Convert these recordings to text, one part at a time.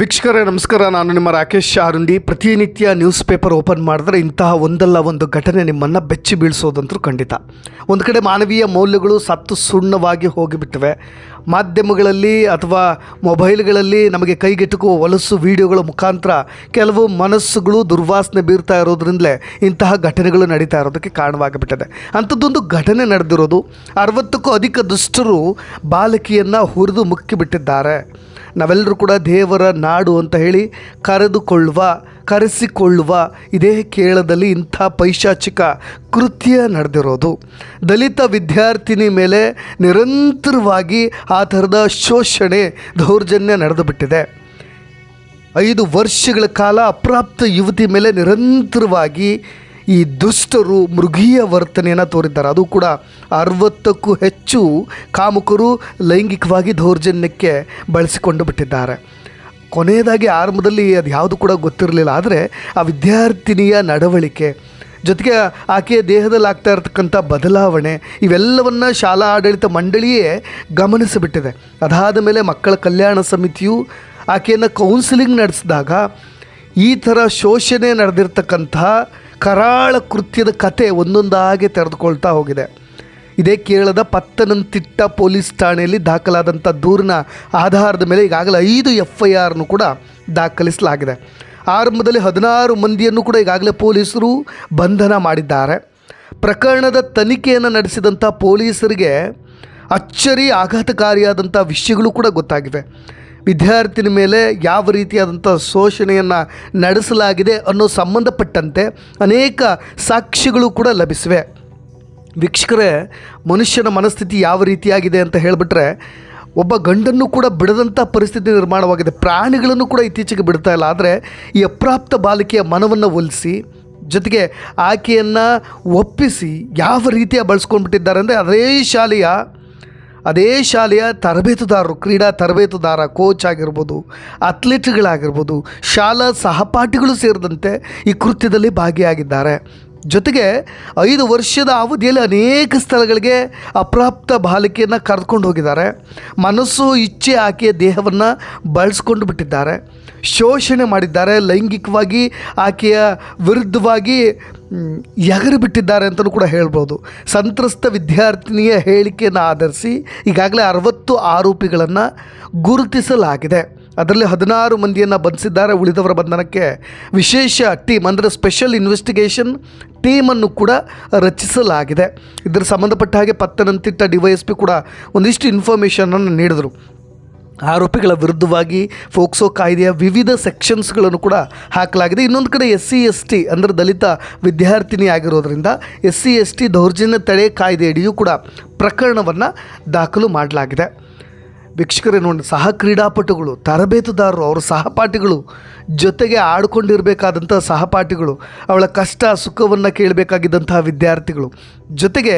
ವೀಕ್ಷಕರೇ, ನಮಸ್ಕಾರ. ನಾನು ನಿಮ್ಮ ರಾಕೇಶ್ ಶಾರುಂಡಿ ಪ್ರತಿನಿತ್ಯ ನ್ಯೂಸ್ ಪೇಪರ್ ಓಪನ್ ಮಾಡಿದ್ರೆ ಇಂತಹ ಒಂದಲ್ಲ ಒಂದು ಘಟನೆ ನಿಮ್ಮನ್ನು ಬೆಚ್ಚಿ ಬೀಳಿಸೋದಂತೂ ಖಂಡಿತ. ಒಂದು ಕಡೆ ಮಾನವೀಯ ಮೌಲ್ಯಗಳು ಸತ್ತು ಸುಣ್ಣವಾಗಿ ಹೋಗಿಬಿಟ್ಟಿವೆ ಮಾಧ್ಯಮಗಳಲ್ಲಿ ಅಥವಾ ಮೊಬೈಲ್ಗಳಲ್ಲಿ ನಮಗೆ ಕೈಗೆಟುಕುವ ಹೊಲಸು ವಿಡಿಯೋಗಳ ಮುಖಾಂತರ ಕೆಲವು ಮನಸ್ಸುಗಳು ದುರ್ವಾಸನೆ ಬೀರ್ತಾ ಇರೋದ್ರಿಂದಲೇ ಇಂತಹ ಘಟನೆಗಳು ನಡೀತಾ ಇರೋದಕ್ಕೆ ಕಾರಣವಾಗಿಬಿಟ್ಟಿದೆ. ಅಂಥದ್ದೊಂದು ಘಟನೆ ನಡೆದಿರೋದು ಅರವತ್ತಕ್ಕೂ ಅಧಿಕ ದುಷ್ಟರು ಬಾಲಕಿಯನ್ನು ಹುರಿದು ಮುಕ್ಕಿಬಿಟ್ಟಿದ್ದಾರೆ. ನಾವೆಲ್ಲರೂ ಕೂಡ ದೇವರ ನಾಡು ಅಂತ ಹೇಳಿ ಕರೆದುಕೊಳ್ಳುವ ಕರೆಸಿಕೊಳ್ಳುವ ಇದೇ ಕೇರಳದಲ್ಲಿ ಇಂಥ ಪೈಶಾಚಿಕ ಕೃತ್ಯ ನಡೆದಿರೋದು. ದಲಿತ ವಿದ್ಯಾರ್ಥಿನಿ ಮೇಲೆ ನಿರಂತರವಾಗಿ ಆ ಥರದ ಶೋಷಣೆ, ದೌರ್ಜನ್ಯ ನಡೆದು ಬಿಟ್ಟಿದೆ ಐದು ವರ್ಷಗಳ ಕಾಲ ಅಪ್ರಾಪ್ತ ಯುವತಿ ಮೇಲೆ ನಿರಂತರವಾಗಿ ಈ ದುಷ್ಟರು ಮೃಗೀಯ ವರ್ತನೆಯನ್ನು ತೋರಿದ್ದಾರೆ. ಅದು ಕೂಡ ಅರವತ್ತಕ್ಕೂ ಹೆಚ್ಚು ಕಾಮುಕರು ಲೈಂಗಿಕವಾಗಿ ದೌರ್ಜನ್ಯಕ್ಕೆ ಬಳಸಿಕೊಂಡು ಬಿಟ್ಟಿದ್ದಾರೆ. ಕೊನೆಯದಾಗಿ ಆರಂಭದಲ್ಲಿ ಅದು ಯಾವುದು ಕೂಡ ಗೊತ್ತಿರಲಿಲ್ಲ. ಆದರೆ ಆ ವಿದ್ಯಾರ್ಥಿನಿಯ ನಡವಳಿಕೆ, ಜೊತೆಗೆ ಆಕೆಯ ದೇಹದಲ್ಲಿ ಆಗ್ತಾ ಇರತಕ್ಕಂಥ ಬದಲಾವಣೆ, ಇವೆಲ್ಲವನ್ನು ಶಾಲಾ ಆಡಳಿತ ಮಂಡಳಿಯೇ ಗಮನಿಸಿಬಿಟ್ಟಿದೆ. ಅದಾದ ಮೇಲೆ ಮಕ್ಕಳ ಕಲ್ಯಾಣ ಸಮಿತಿಯು ಆಕೆಯನ್ನು ಕೌನ್ಸಿಲಿಂಗ್ ನಡೆಸಿದಾಗ ಈ ಥರ ಶೋಷಣೆ ನಡೆದಿರ್ತಕ್ಕಂಥ ಕರಾಳ ಕೃತ್ಯದ ಕತೆ ಒಂದೊಂದಾಗಿ ತೆರೆದುಕೊಳ್ತಾ ಹೋಗಿದೆ. ಇದೇ ಕೇರಳದ ಪತ್ತನಂತಿಟ್ಟ ಪೊಲೀಸ್ ಠಾಣೆಯಲ್ಲಿ ದಾಖಲಾದಂಥ ದೂರಿನ ಆಧಾರದ ಮೇಲೆ ಈಗಾಗಲೇ ಐದು ಎಫ್ ಐ ಆರ್ನು ಕೂಡ ದಾಖಲಿಸಲಾಗಿದೆ. ಆರಂಭದಲ್ಲಿ ಹದಿನಾರು ಮಂದಿಯನ್ನು ಕೂಡ ಈಗಾಗಲೇ ಪೊಲೀಸರು ಬಂಧನ ಮಾಡಿದ್ದಾರೆ. ಪ್ರಕರಣದ ತನಿಖೆಯನ್ನು ನಡೆಸಿದಂಥ ಪೊಲೀಸರಿಗೆ ಅಚ್ಚರಿ ಆಘಾತಕಾರಿಯಾದಂಥ ವಿಷಯಗಳು ಕೂಡ ಗೊತ್ತಾಗಿವೆ. ವಿದ್ಯಾರ್ಥಿನಿ ಮೇಲೆ ಯಾವ ರೀತಿಯಾದಂಥ ಶೋಷಣೆಯನ್ನು ನಡೆಸಲಾಗಿದೆ ಅನ್ನೋ ಸಂಬಂಧಪಟ್ಟಂತೆ ಅನೇಕ ಸಾಕ್ಷಿಗಳು ಕೂಡ ಲಭಿಸಿವೆ. ವೀಕ್ಷಕರೇ, ಮನುಷ್ಯನ ಮನಸ್ಥಿತಿ ಯಾವ ರೀತಿಯಾಗಿದೆ ಅಂತ ಹೇಳಿಬಿಟ್ರೆ, ಒಬ್ಬ ಗಂಡನ್ನು ಕೂಡ ಬಿಡದಂಥ ಪರಿಸ್ಥಿತಿ ನಿರ್ಮಾಣವಾಗಿದೆ. ಪ್ರಾಣಿಗಳನ್ನು ಕೂಡ ಇತ್ತೀಚೆಗೆ ಬಿಡ್ತಾ ಇಲ್ಲ. ಆದರೆ ಈ ಅಪ್ರಾಪ್ತ ಬಾಲಿಕೆಯ ಮನವನ್ನು ಒಲಿಸಿ, ಜೊತೆಗೆ ಆಕೆಯನ್ನು ಒಪ್ಪಿಸಿ ಯಾವ ರೀತಿಯ ಬಳಸ್ಕೊಂಡ್ಬಿಟ್ಟಿದ್ದಾರೆ ಅಂದರೆ, ಅದೇ ಶಾಲೆಯ ಅದೇ ಶಾಲೆಯ ತರಬೇತುದಾರರು, ಕ್ರೀಡಾ ತರಬೇತುದಾರ ಕೋಚ್ ಆಗಿರ್ಬೋದು ಅಥ್ಲೀಟ್ಗಳಾಗಿರ್ಬೋದು ಶಾಲಾ ಸಹಪಾಠಿಗಳು ಸೇರಿದಂತೆ ಈ ಕೃತ್ಯದಲ್ಲಿ ಭಾಗಿಯಾಗಿದ್ದಾರೆ. ಜೊತೆಗೆ ಐದು ವರ್ಷದ ಅವಧಿಯಲ್ಲಿ ಅನೇಕ ಸ್ಥಳಗಳಿಗೆ ಅಪ್ರಾಪ್ತ ಬಾಲಕಿಯನ್ನು ಕರೆದುಕೊಂಡು ಹೋಗಿದ್ದಾರೆ. ಮನಸ್ಸು, ಇಚ್ಛೆ ಆಕೆಯ ದೇಹವನ್ನು ಬಳಸ್ಕೊಂಡು ಬಿಟ್ಟಿದ್ದಾರೆ. ಶೋಷಣೆ ಮಾಡಿದ್ದಾರೆ. ಲೈಂಗಿಕವಾಗಿ ಆಕೆಯ ವಿರುದ್ಧವಾಗಿ ಎಗರು ಬಿಟ್ಟಿದ್ದಾರೆ ಅಂತಲೂ ಕೂಡ ಹೇಳ್ಬೋದು. ಸಂತ್ರಸ್ತ ವಿದ್ಯಾರ್ಥಿನಿಯ ಹೇಳಿಕೆಯನ್ನು ಆಧರಿಸಿ ಈಗಾಗಲೇ ಅರವತ್ತು ಆರೋಪಿಗಳನ್ನು ಗುರುತಿಸಲಾಗಿದೆ. ಅದರಲ್ಲಿ ಹದಿನಾರು ಮಂದಿಯನ್ನು ಬಂಧಿಸಿದ್ದಾರೆ ಉಳಿದವರ ಬಂಧನಕ್ಕೆ. ವಿಶೇಷ ಟೀಮ್ ಅಂದರೆ ಸ್ಪೆಷಲ್ ಇನ್ವೆಸ್ಟಿಗೇಷನ್ ಟೀಮನ್ನು ಕೂಡ ರಚಿಸಲಾಗಿದೆ. ಇದರ ಸಂಬಂಧಪಟ್ಟ ಹಾಗೆ ಪತ್ತನಂತಿಟ್ಟ ಡಿವೈಎಸ್ಪಿ ಕೂಡ ಒಂದಿಷ್ಟು ಇನ್ಫಾರ್ಮೇಷನನ್ನು ನೀಡಿದರು. ಆರೋಪಿಗಳ ವಿರುದ್ಧವಾಗಿ ಫೋಕ್ಸೋ ಕಾಯ್ದೆಯ ವಿವಿಧ ಸೆಕ್ಷನ್ಸ್ಗಳನ್ನು ಕೂಡ ಹಾಕಲಾಗಿದೆ. ಇನ್ನೊಂದು ಕಡೆ ಎಸ್ ಸಿ ಎಸ್ ಟಿ ಅಂದರೆ ದಲಿತ ವಿದ್ಯಾರ್ಥಿನಿ ಆಗಿರೋದ್ರಿಂದ ಎಸ್ ಸಿ ಎಸ್ ಟಿ ದೌರ್ಜನ್ಯ ತಡೆ ಕಾಯ್ದೆಯಡಿಯೂ ಕೂಡ ಪ್ರಕರಣವನ್ನು ದಾಖಲು ಮಾಡಲಾಗಿದೆ. ವೀಕ್ಷಕರೇ, ನೋಡಿ, ಸಹ ಕ್ರೀಡಾಪಟುಗಳು, ತರಬೇತುದಾರರು, ಅವರ ಸಹಪಾಠಿಗಳು ಜೊತೆಗೆ ಆಡ್ಕೊಂಡಿರಬೇಕಾದಂಥ ಸಹಪಾಠಿಗಳು ಅವಳ ಕಷ್ಟ, ಸುಖವನ್ನು ಕೇಳಬೇಕಾಗಿದ್ದಂತಹ ವಿದ್ಯಾರ್ಥಿಗಳು. ಜೊತೆಗೆ,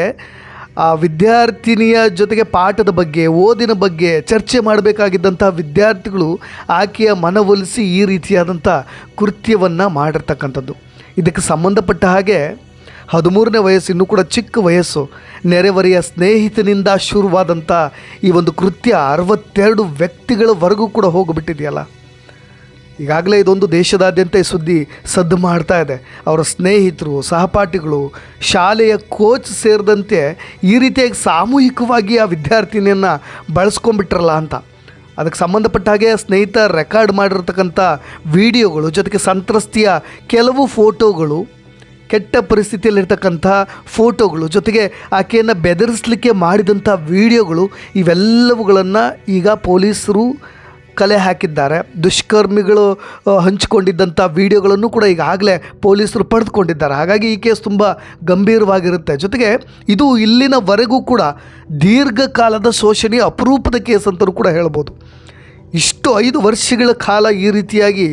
ಆ ವಿದ್ಯಾರ್ಥಿನಿಯ ಜೊತೆಗೆ ಪಾಠದ ಬಗ್ಗೆ, ಓದಿನ ಬಗ್ಗೆ ಚರ್ಚೆ ಮಾಡಬೇಕಾಗಿದ್ದಂಥ ವಿದ್ಯಾರ್ಥಿಗಳು, ಆಕೆಯ ಮನವೊಲಿಸಿ ಈ ರೀತಿಯಾದಂಥ ಕೃತ್ಯವನ್ನು ಮಾಡಿರ್ತಕ್ಕಂಥದ್ದು. ಇದಕ್ಕೆ ಸಂಬಂಧಪಟ್ಟ ಹಾಗೆ ಹದಿಮೂರನೇ ವಯಸ್ಸು, ಇನ್ನೂ ಕೂಡ ಚಿಕ್ಕ ವಯಸ್ಸು. ನೆರೆವರೆಯ ಸ್ನೇಹಿತನಿಂದ ಶುರುವಾದಂಥ ಈ ಒಂದು ಕೃತ್ಯ ಅರವತ್ತೆರಡು ವ್ಯಕ್ತಿಗಳವರೆಗೂ ಕೂಡ ಹೋಗಿಬಿಟ್ಟಿದೆಯಲ್ಲ. ಈಗಾಗಲೇ ಇದೊಂದು ದೇಶದಾದ್ಯಂತ ಈ ಸುದ್ದಿ ಸದ್ದು ಮಾಡ್ತಾ ಇದೆ. ಅವರ ಸ್ನೇಹಿತರು, ಸಹಪಾಠಿಗಳು, ಶಾಲೆಯ ಕೋಚ್ ಸೇರಿದಂತೆ ಈ ರೀತಿಯಾಗಿ ಸಾಮೂಹಿಕವಾಗಿ ಆ ವಿದ್ಯಾರ್ಥಿನಿಯನ್ನು ಬಳಸ್ಕೊಂಡ್ಬಿಟ್ರಲ್ಲ ಅಂತ. ಅದಕ್ಕೆ ಸಂಬಂಧಪಟ್ಟ ಹಾಗೆ ಸ್ನೇಹಿತ ರೆಕಾರ್ಡ್ ಮಾಡಿರ್ತಕ್ಕಂಥ ವಿಡಿಯೋಗಳು, ಜೊತೆಗೆ ಸಂತ್ರಸ್ತಿಯ ಕೆಲವು ಫೋಟೋಗಳು ಕೆಟ್ಟ ಪರಿಸ್ಥಿತಿಯಲ್ಲಿರ್ತಕ್ಕಂಥ ಫೋಟೋಗಳು, ಜೊತೆಗೆ ಆಕೆಯನ್ನು ಬೆದರಿಸಲಿಕ್ಕೆ ಮಾಡಿದಂಥ ವಿಡಿಯೋಗಳು, ಇವೆಲ್ಲವುಗಳನ್ನು ಈಗ ಪೊಲೀಸರು ಕಲೆ ಹಾಕಿದ್ದಾರೆ. ದುಷ್ಕರ್ಮಿಗಳು ಹಂಚಿಕೊಂಡಿದ್ದಂಥ ವಿಡಿಯೋಗಳನ್ನು ಕೂಡ ಈಗಾಗಲೇ ಪೊಲೀಸರು ಪಡೆದುಕೊಂಡಿದ್ದಾರೆ. ಹಾಗಾಗಿ ಈ ಕೇಸ್ ತುಂಬ ಗಂಭೀರವಾಗಿರುತ್ತೆ. ಜೊತೆಗೆ ಇದು ಇಲ್ಲಿನವರೆಗೂ ಕೂಡ ದೀರ್ಘಕಾಲದ ಶೋಷಣೆಯ ಅಪರೂಪದ ಕೇಸ್ ಅಂತಲೂ ಕೂಡ ಹೇಳ್ಬೋದು. ಇಷ್ಟು ಐದು ವರ್ಷಗಳ ಕಾಲ ಈ ರೀತಿಯಾಗಿ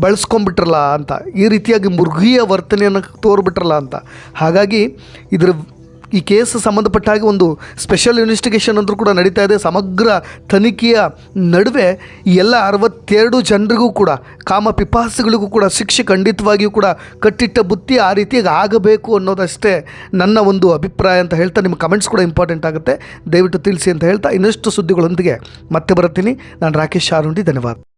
ಬಳಸ್ಕೊಂಬಿಟ್ರಲ್ಲ ಅಂತ, ಈ ರೀತಿಯಾಗಿ ಮೃಗೀಯ ವರ್ತನೆಯನ್ನು ತೋರ್ಬಿಟ್ರಲ್ಲ ಅಂತ. ಹಾಗಾಗಿ ಇದರ ಈ ಕೇಸ್ ಸಂಬಂಧಪಟ್ಟ ಹಾಗೆ ಒಂದು ಸ್ಪೆಷಲ್ ಇನ್ವೆಸ್ಟಿಗೇಷನ್ ಅಂತೂ ಕೂಡ ನಡೀತಾ ಇದೆ. ಸಮಗ್ರ ತನಿಖೆಯ ನಡುವೆ ಎಲ್ಲ ಅರವತ್ತೆರಡು ಜನರಿಗೂ ಕೂಡ, ಕಾಮ ಪಿಪಾಸುಗಳಿಗೂ ಕೂಡ, ಶಿಕ್ಷೆ ಖಂಡಿತವಾಗಿಯೂ ಕೂಡ ಕಟ್ಟಿಟ್ಟ ಬುತ್ತಿ ಆ ರೀತಿಯಾಗಿ ಆಗಬೇಕು ಅನ್ನೋದಷ್ಟೇ ನನ್ನ ಒಂದು ಅಭಿಪ್ರಾಯ ಅಂತ ಹೇಳ್ತಾ ನಿಮ್ಮ ಕಮೆಂಟ್ಸ್ ಕೂಡ ಇಂಪಾರ್ಟೆಂಟ್ ಆಗುತ್ತೆ. ದಯವಿಟ್ಟು ತಿಳಿಸಿ ಅಂತ ಹೇಳ್ತಾ ಇನ್ನಷ್ಟು ಸುದ್ದಿಗಳೊಂದಿಗೆ ಮತ್ತೆ ಬರ್ತೀನಿ. ನಾನು ರಾಕೇಶ್ ಶಾರುಂಡಿ ಧನ್ಯವಾದ.